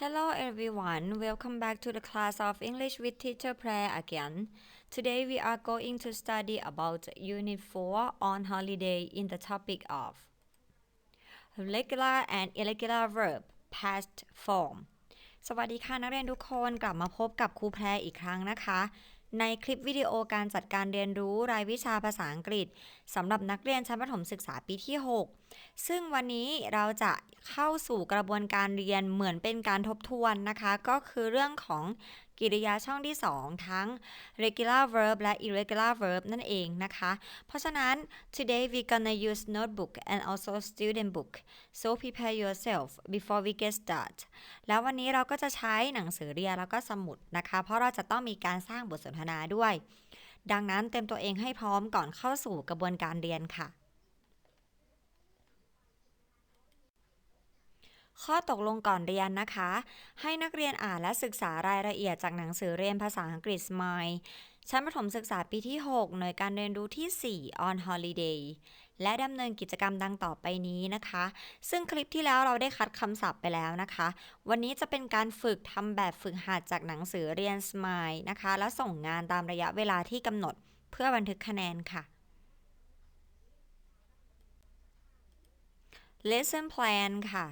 Hello everyone, welcome back to the class of English with Teacher Prayer again. Today we are going to study about Unit 4 on holiday in the topic of regular and irregular verb past form สวัสดีค่ะนักเรียนทุกคนกลับมาพบกับครูแพรอีกครั้งนะคะ ในคลิปวิดีโอการจัดการเรียนรู้รายวิชาภาษาอังกฤษสำหรับนักเรียนชั้นประถมศึกษาปีที่ 6 ซึ่งวันนี้เราจะเข้าสู่กระบวนการเรียนเหมือนเป็นการทบทวนนะคะ ก็คือเรื่องของ กริยาช่องที่ 2 ทั้ง regular verb และ irregular verb นั่นเองนะคะ เพราะฉะนั้น today we gonna use notebook and also student book so prepare yourself before we get start แล้ววันนี้เราก็จะใช้หนังสือเรียนแล้วก็สมุดนะคะ เพราะเราจะต้องมีการสร้างบทสนทนาด้วย ดังนั้นเตรียมตัวเองให้พร้อมก่อนเข้าสู่กระบวนการเรียนค่ะ ข้อตกลงก่อนเรียนนะคะ ให้นักเรียนอ่านและศึกษารายละเอียดจากหนังสือเรียนภาษาอังกฤษ Smile ชั้นประถมศึกษาปีที่ 6 หน่วยการเรียนรู้ที่ 4 on holiday และดำเนินกิจกรรมดังต่อไปนี้นะคะ ซึ่งคลิปที่แล้วเราได้คัดคำศัพท์ไปแล้วนะคะ วันนี้จะเป็นการฝึกทำแบบฝึกหัดจากหนังสือเรียน Smile นะคะ และส่งงานตามระยะเวลาที่กำหนดเพื่อบันทึกคะแนนค่ะ Lesson plan ค่ะ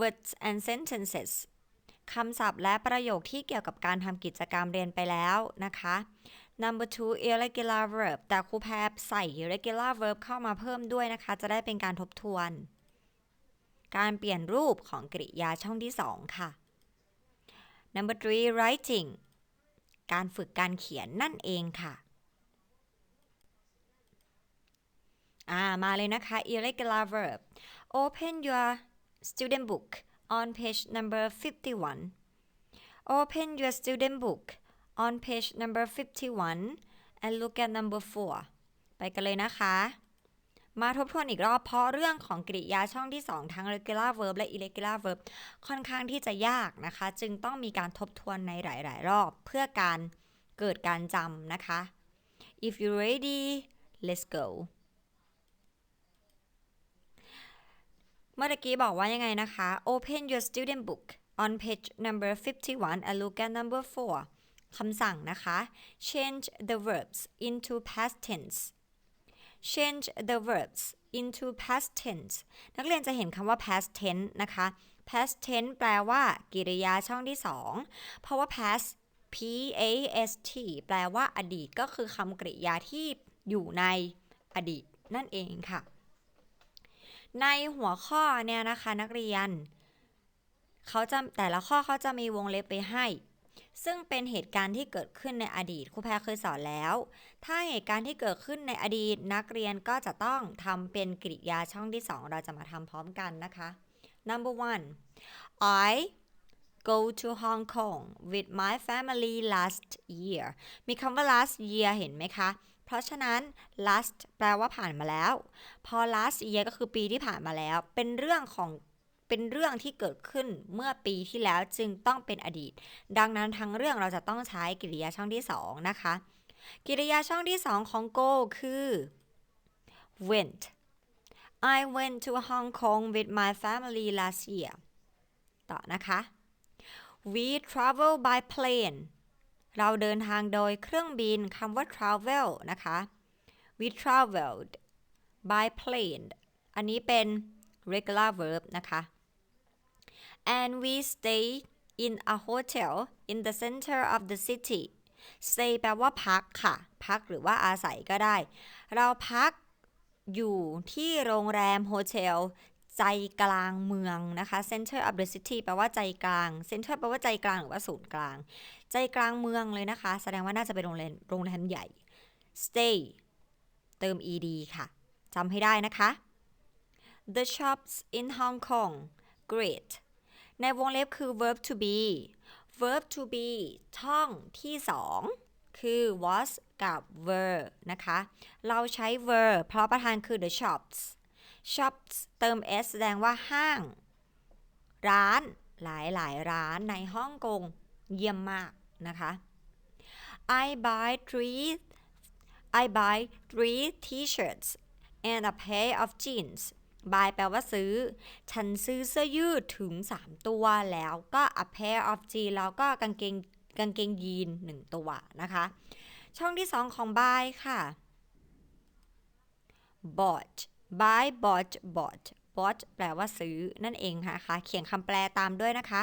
words and sentences คำศัพท์และประโยคที่เกี่ยวกับการทำกิจกรรมเรียนไปแล้วนะคะ number two irregular verb แต่ครูแพรใส่ irregular verb เข้ามาเพิ่มด้วยนะคะ จะได้เป็นการทบทวน การเปลี่ยนรูปของกริยาช่องที่ 2 ค่ะ number three writing การฝึกการเขียนนั่นเองค่ะอ่ามาเลยนะคะ irregular verb open your student book on page number 51 open your student book on page number 51 and look at number 4 ไปกันเลยนะคะ มาทบทวนอีกรอบเพราะเรื่องของกริยาช่องที่ 2 ทั้ง regular verb และ irregular verb ค่อนข้างที่จะยากนะคะ จึงต้องมีการทบทวนในหลาย ๆ รอบเพื่อการเกิดการจำนะคะ if you ready let's go เมื่อกี้บอกว่ายังไงนะคะ Open your student book on page number 51 and look at number 4 คำสั่งนะคะ change the verbs into past tense change the verbs into past tense นักเรียนจะเห็นคำว่า past tense นะคะ past tense แปลว่า กิริยาช่องที่2เพราะว่า past p a s t แปลว่าอดีตก็คือคำกริยาที่อยู่ในอดีตนั่นเองค่ะ ในหัวข้อเนี่ยนะคะนักเรียนเขาจะแต่ละข้อเขาจะมีวงเล็บไปให้ ซึ่งเป็นเหตุการณ์ที่เกิดขึ้นในอดีตครูแพรเคยสอนแล้ว ถ้าเหตุการณ์ที่เกิดขึ้นในอดีตนักเรียนก็จะต้องทำเป็นกริยาช่องที่ 2 เราจะมาทำพร้อมกันนะคะ number one I go to Hong Kong with my family last year มีคำว่า last year เห็นไหมคะ เพราะฉะนั้น last แปลว่าผ่านมาแล้ว พอ last year ก็คือปีที่ผ่านมาแล้ว เป็นเรื่องของเป็นเรื่องที่เกิดขึ้นเมื่อปีที่แล้วจึงต้องเป็นอดีต ดังนั้นทั้งเรื่องเราจะต้องใช้กริยาช่องที่ 2 นะคะ กริยาช่องที่ 2 ของ go คือ went I went to Hong Kong with my family last year ต่อนะคะ we travel by plane เราเดินทางโดยเครื่องบินคำว่า travel นะคะ we traveled by plane อันนี้เป็น regular verb นะคะ and we stay in a hotel in the center of the city stay แปลว่าพักค่ะ พักหรือว่าอาศัยก็ได้ เราพักอยู่ที่โรงแรมโฮเทล ใจกลางเมืองนะคะ center of the city แปลว่าใจกลาง center แปลว่าใจกลางหรือว่าศูนย์กลาง ใจกลางเมืองเลยนะคะ แสดงว่าน่าจะเป็นโรงแรมโรงแรมใหญ่ stay เติม ed ค่ะจำให้ได้นะคะ the shops in Hong Kong great ในวงเล็บคือ verb to be verb to be ท่องที่สองคือ was กับ were นะคะ เราใช้ were เพราะประธานคือ the shops shops เติม s แสดงว่าห้าง ร้านหลายหลายร้านในฮ่องกงเยี่ยมมากนะคะ I buy three I buy three t-shirts and a pair of jeans buy แปลว่าซื้อ ฉันซื้อเสื้อยืดถึง 3 ตัวแล้วก็ a pair of jeans แล้วก็กางเกงกางเกงยีน1ตัวนะคะ ช่องที่ 2 ของ buy ค่ะ bought buy bought bought bought แปลว่าซื้อนั่นเองค่ะเขียนคำแปลตามด้วยนะคะ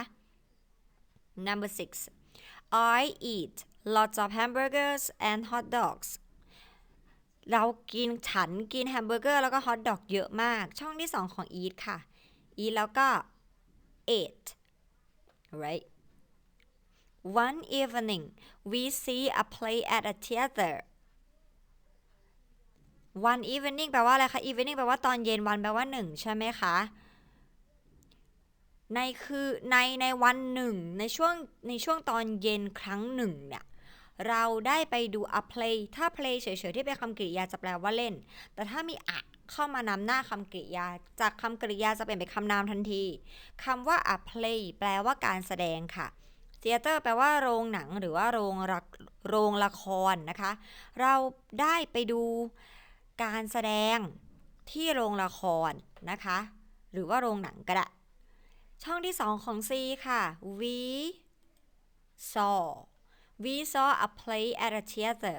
number six I eat lots of hamburgers and hot dogs เรากินฉันกินแฮมเบอร์เกอร์แล้วก็ฮอทดอกเยอะมาก ช่องที่2ของ eat ค่ะ eat แล้วก็ ate right one evening we see a play at a theater one evening แปลว่าอะไรคะ evening แปลว่าตอนเย็นวันแปลว่าหนึ่งใช่ไหมคะในคือในในวันหนึ่งในช่วงในช่วงตอนเย็นครั้งหนึ่งเนี่ยเราได้ไปดู a play ถ้า play เฉยๆที่เป็นคำกริยาจะแปลว่าเล่น แต่ถ้ามีอะเข้ามานำหน้าคำกริยา จากคำกริยาจะเปลี่ยนเป็นคำนามทันทีคำว่า a play แปลว่าการแสดงค่ะ theater แปลว่าโรงหนังหรือว่าโรงโรงละครนะคะ เราได้ไปดู การแสดงที่โรงละครนะคะ หรือว่าโรงหนังก็ได้ช่องที่ 2 ของ C ค่ะ we saw we saw a play at a theater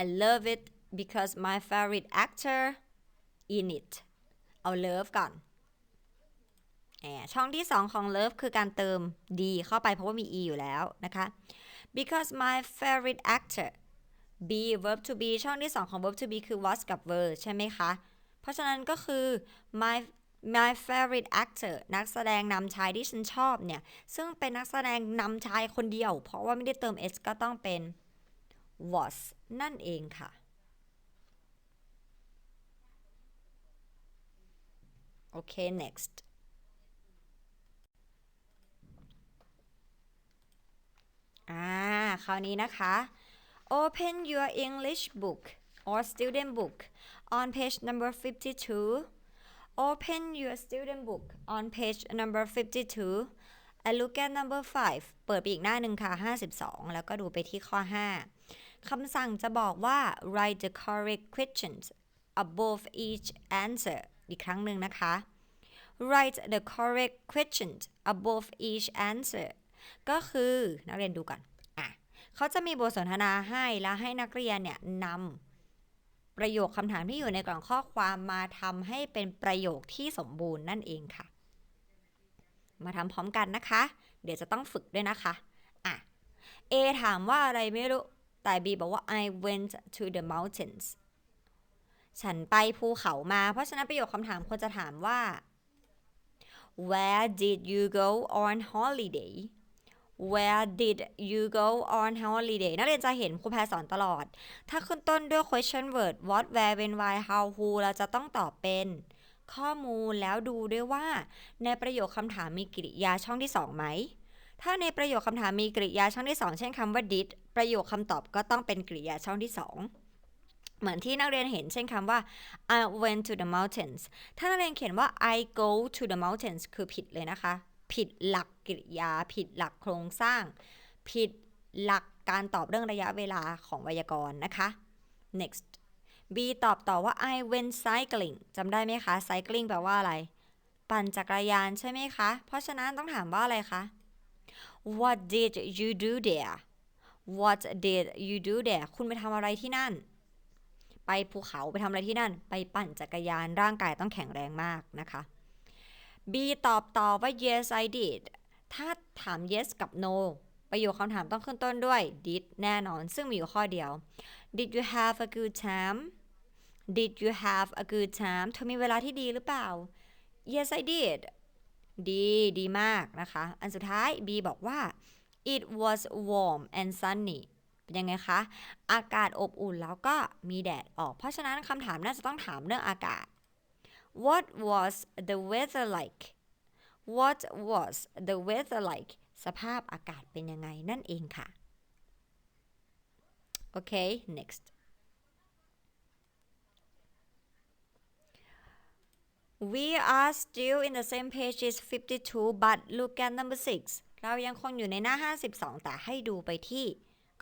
I love it because my favorite actor in it เอา love ก่อนช่องที่ 2 ของ love คือการเติม d เข้าไปเพราะว่ามี e อยู่แล้วนะคะ because my favorite actor be verb to be ช่องที่ 2 ของ verb to be คือ was กับ were ใช่ไหมคะ เพราะฉะนั้นก็คือ my my favorite actor นักแสดงนำชายที่ฉันชอบเนี่ย ซึ่งเป็นนักแสดงนำชายคนเดียว เพราะว่าไม่ได้เติม s ก็ต้องเป็น was นั่นเองค่ะ โอเค next อ่า คราวนี้นะคะ open your English book or student book on page number 52 open your student book on page number 52 and look at number 5 เปิดไปอีกหน้าหนึ่งค่ะ 52 แล้วก็ดูไปที่ข้อ 5 คำสั่งจะบอกว่า write the correct questions above each answer อีกครั้งหนึ่งนะคะ write the correct questions above each answer ก็คือ นักเรียนดูก่อน เขาจะมีบทสนทนาให้แล้วให้นักเรียนเนี่ยนำประโยคคำถามที่อยู่ในกล่องข้อความมาทำให้เป็นประโยคที่สมบูรณ์นั่นเองค่ะ มาทำพร้อมกันนะคะ เดี๋ยวจะต้องฝึกด้วยนะคะอะ A ถามว่าอะไรไม่รู้ แต่ B บอกว่า I went to the mountains ฉันไปภูเขามา เพราะฉะนั้นประโยคคำถามควรจะถามว่า Where did you go on holiday Where did you go on holiday นักเรียนจะเห็นครูแพรสอนตลอด ถ้าขึ้นต้นด้วย question word what where when why how who เราจะต้องตอบเป็นข้อมูลแล้วดูด้วยว่า ในประโยคคำถามมีกริยาช่องที่ 2 ไหม ถ้าในประโยคคำถามมีกริยาช่องที่ 2 เช่นคำว่า did ประโยคคำตอบก็ต้องเป็นกริยาช่องที่ 2 เหมือนที่นักเรียนเห็นเช่นคำว่า I went to the mountains ถ้านักเรียนเขียนว่า I go to the mountains คือผิดเลยนะคะ ผิดหลักกริยา ผิดหลักโครงสร้าง ผิดหลักการตอบเรื่องระยะเวลาของไวยากรณ์นะคะ next B ตอบต่อว่า I went cycling จำได้ไหมคะ cycling แปลว่าอะไร ปั่นจักรยานใช่ไหมคะ เพราะฉะนั้นต้องถามว่าอะไรคะ What did you do there What did you do there คุณไปทำอะไรที่นั่น ไปภูเขาไปทำอะไรที่นั่น ไปปั่นจักรยานร่างกายต้องแข็งแรงมากนะคะ B ตอบต่อว่า yes I did ถ้าถาม yes กับ no ประโยคคำถามต้องขึ้นต้นด้วย did แน่นอน ซึ่งมีอยู่ข้อเดียว did you have a good time did you have a good time เธอมีเวลาที่ดีหรือเปล่า yes I did ดีดีมากนะคะ อันสุดท้าย B บอกว่า it was warm and sunny เป็นยังไงคะ อากาศอบอุ่นแล้วก็มีแดดออก เพราะฉะนั้นคำถามน่าจะต้องถามเรื่องอากาศ what was the weather like what was the weather like สภาพอากาศเป็นยังไงนั่นเองค่ะโอเค next We are still in the same page as 52 but look at number 6 เรายังคงอยู่ในหน้า 52 แต่ให้ดูไปที่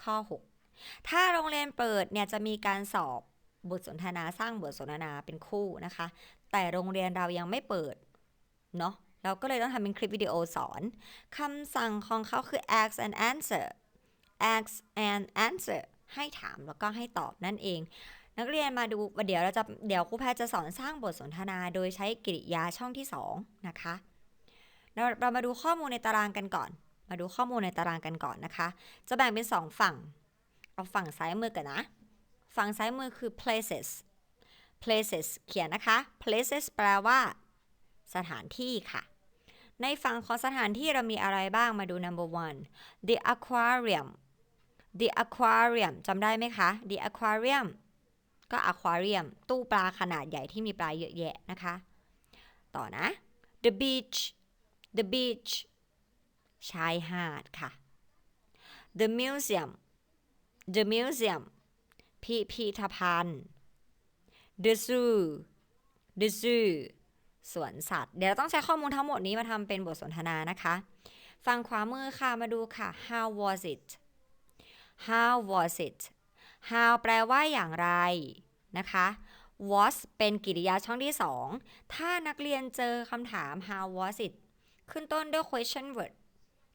ข้อ 6 ถ้าโรงเรียนเปิดเนี่ยจะมีการสอบบทสนทนาสร้างบทสนทนาเป็นคู่นะคะ แต่โรงเรียนเรายังไม่เปิด เนาะเราก็เลยต้องทำเป็นคลิปวิดีโอสอนคำสั่งของเขาคือ ask and answer ask and answer ให้ถามแล้วก็ให้ตอบนั่นเอง นักเรียนมาดูเดี๋ยวเราจะเดี๋ยวครูแพทย์จะสอนสร้างบทสนทนาโดยใช้กริยาช่องที่ 2 นะคะ เราเรามาดูข้อมูลในตารางกันก่อน มาดูข้อมูลในตารางกันก่อนนะคะ จะแบ่งเป็น 2 ฝั่ง เอาฝั่งซ้ายมือกันนะ ฝั่งซ้ายมือคือ places places เขียนนะคะ places แปลว่า สถานที่ค่ะ ในฝั่งของสถานที่เรามีอะไรบ้างมาดู number one the aquarium the aquarium จำได้ไหมคะ the aquarium ก็ aquarium ตู้ปลาขนาดใหญ่ที่มีปลาเยอะแยะนะคะ ต่อนะ the beach the beach ชายหาดค่ะ the museum the museum พิพิธภัณฑ์ the zoo the zoo สวนสัตว์ เดี๋ยวเราต้องใช้ข้อมูลทั้งหมดนี้มาทำเป็นบทสนทนานะคะ ฝั่งขวามือค่ะ มาดูค่ะ how was it how was it how แปลว่าอย่างไรนะคะ was เป็นกริยาช่องที่ 2 ถ้านักเรียนเจอคำถาม how was it ขึ้นต้นด้วย question word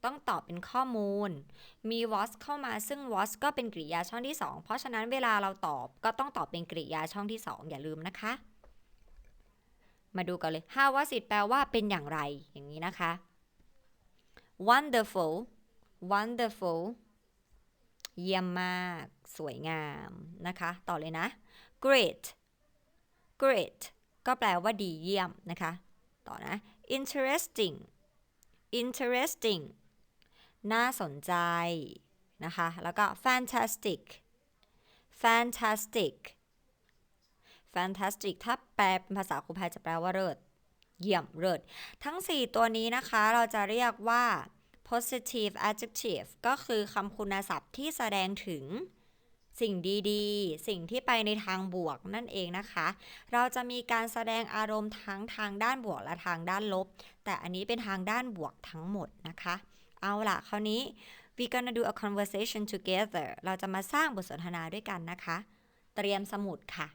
ต้องตอบเป็นข้อมูล มี was เข้ามาซึ่ง was ก็เป็นกริยาช่องที่ 2 เพราะฉะนั้นเวลาเราตอบก็ต้องตอบเป็นกริยาช่องที่ 2 อย่าลืมนะคะ มาดูกันเลย how was it แปลว่าเป็นอย่างไร อย่างนี้นะคะ wonderful wonderful เยี่ยมมาก สวยงามนะคะ ต่อเลยนะ great great ก็แปลว่าดีเยี่ยมนะคะ ต่อนะ interesting interesting น่าสนใจนะคะ แล้วก็ fantastic fantastic fantastic ถ้าแปลเป็นภาษาครูแพยจะแปลว่าเลิศเยี่ยมเลิศทั้ง 4 ตัวนี้นะคะ เราจะเรียกว่า positive adjective ก็คือคำคุณศัพท์ที่แสดงถึงสิ่งดีๆ สิ่งที่ไปในทางบวกนั่นเองนะคะ เราจะมีการแสดงอารมณ์ทั้งทางด้านบวกและทางด้านลบ แต่อันนี้เป็นทางด้านบวกทั้งหมดนะคะ เอาล่ะ คราวนี้ we gonna do a conversation together เราจะมาสร้างบทสนทนาด้วยกันนะคะ เตรียมสมุดค่ะ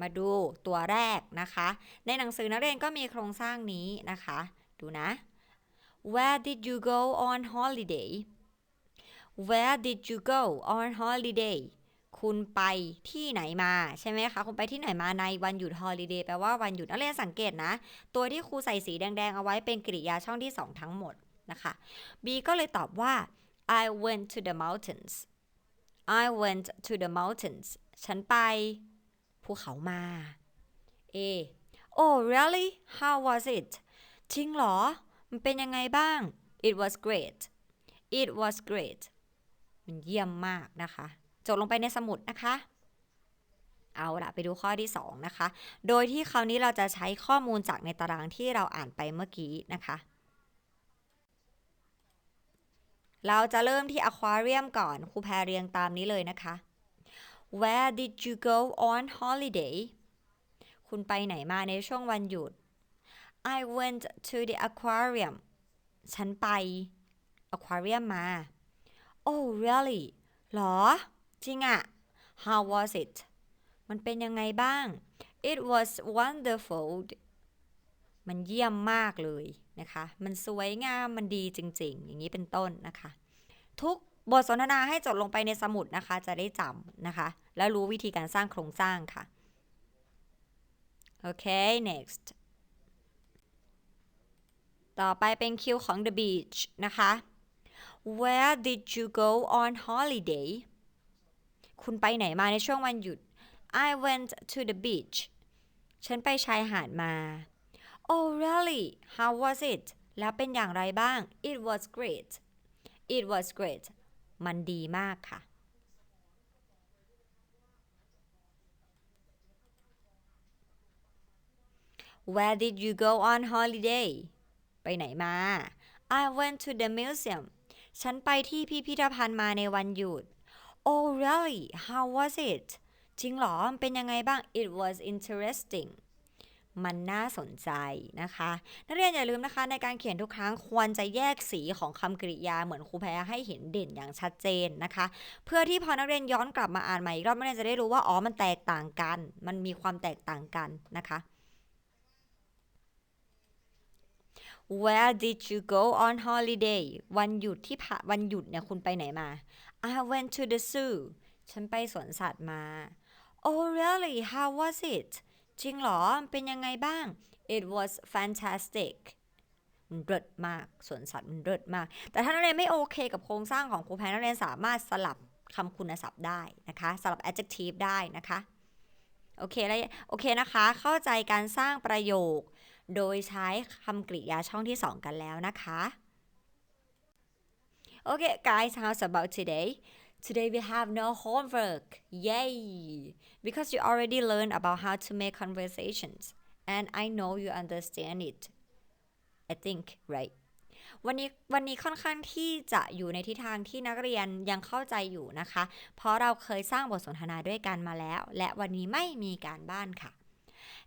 มาดูตัวแรกนะคะ ในหนังสือนักเรียนก็มีโครงสร้างนี้นะคะ ดูนะ Where did you go on holiday Where did you go on holiday คุณไปที่ไหนมาใช่ไหมคะ คุณไปที่ไหนมาในวันหยุด holiday แปลว่าวันหยุดนักเรียนสังเกตนะ ตัวที่ครูใส่สีแดงๆ เอาไว้เป็นกริยาช่องที่ 2 ทั้งหมดนะคะ B ก็เลยตอบว่า I went to the mountains I went to the mountains ฉันไปภูเขามา A Oh really how was it จริงเหรอ มันเป็นยังไงบ้าง It was great It was great มันเยี่ยมมากนะคะ จดลงไปในสมุดนะคะ เอาละไปดูข้อที่ 2 นะคะ โดยที่คราวนี้เราจะใช้ข้อมูลจากในตารางที่เราอ่านไปเมื่อกี้นะคะเราจะเริ่มที่อควาเรียมก่อนครูแพรเรียงตามนี้เลยนะคะ Where did you go on holiday คุณไปไหนมาในช่วงวันหยุด I went to the aquarium ฉันไป aquarium มา Oh really หรอ จริงอะ How was it มันเป็นยังไงบ้าง It was wonderful มันเยี่ยมมากเลยนะคะ มันสวยงาม มันดีจริง ๆ อย่างนี้เป็นต้นนะคะ ทุกบทสนทนาให้จดลงไปในสมุดนะคะ จะได้จำนะคะ แล้วรู้วิธีการสร้างโครงสร้างค่ะ โอเค next ต่อไปเป็นคิวของ the beach นะคะ Where did you go on holiday คุณไปไหนมาในช่วงวันหยุด I went to the beach ฉันไปชายหาดมา Oh really how was it แล้วเป็นอย่างไรบ้าง It was great It was great มันดีมากค่ะ Where did you go on holiday ไปไหนมา I went to the museum ฉันไปที่พิพิธภัณฑ์มาในวันหยุด Oh really how was it จริงเหรอเป็นยังไงบ้าง It was interesting มันน่าสนใจนะคะ นักเรียนอย่าลืมนะคะ ในการเขียนทุกครั้งควรจะแยกสีของคำกริยาเหมือนครูแพรให้เห็นเด่นอย่างชัดเจนนะคะ เพื่อที่พอนักเรียนย้อนกลับมาอ่านใหม่อีกรอบนักเรียนจะได้รู้ว่าอ๋อมันแตกต่างกัน มันมีความแตกต่างกันนะคะ Where did you go on holiday วันหยุดที่ผ่าวันหยุดเนี่ยคุณไปไหนมา I went to the zoo ฉันไปสวนสัตว์มา Oh really how was it จริงเหรอ เป็นยังไงบ้าง It was fantastic มันเลิศมากสวนสัตว์มันเลิศมาก แต่ถ้านักเรียนไม่โอเคกับโครงสร้างของครูแพนนักเรียนสามารถสลับคำคุณศัพท์ได้นะคะ สลับ adjective ได้นะคะ โอเคแล้วโอเคนะคะ เข้าใจการสร้างประโยค โดยใช้คำกริยาช่องที่ 2 กันแล้วนะคะ Okay guys how's about today Today we have no homework yay because you already learned about how to make conversations and I know you understand it I think right วันนี้วันนี้ค่อนข้างที่จะอยู่ในทิศทางที่นักเรียนยังเข้าใจอยู่นะคะ เพราะเราเคยสร้างบทสนทนาด้วยกันมาแล้ว และวันนี้ไม่มีการบ้านค่ะ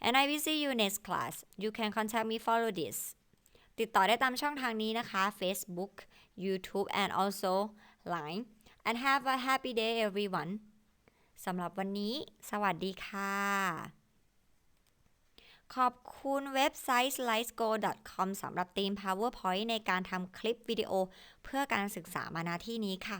and I will see you next class you can contact me follow this ติดต่อได้ตามช่องทางนี้นะคะ Facebook YouTube and also Line and have a happy day everyone สำหรับวันนี้ สวัสดีค่ะ ขอบคุณเว็บไซต์ slides.go.com สำหรับทีม PowerPoint ในการทำคลิปวิดีโอเพื่อการศึกษามาณที่นี้ค่ะ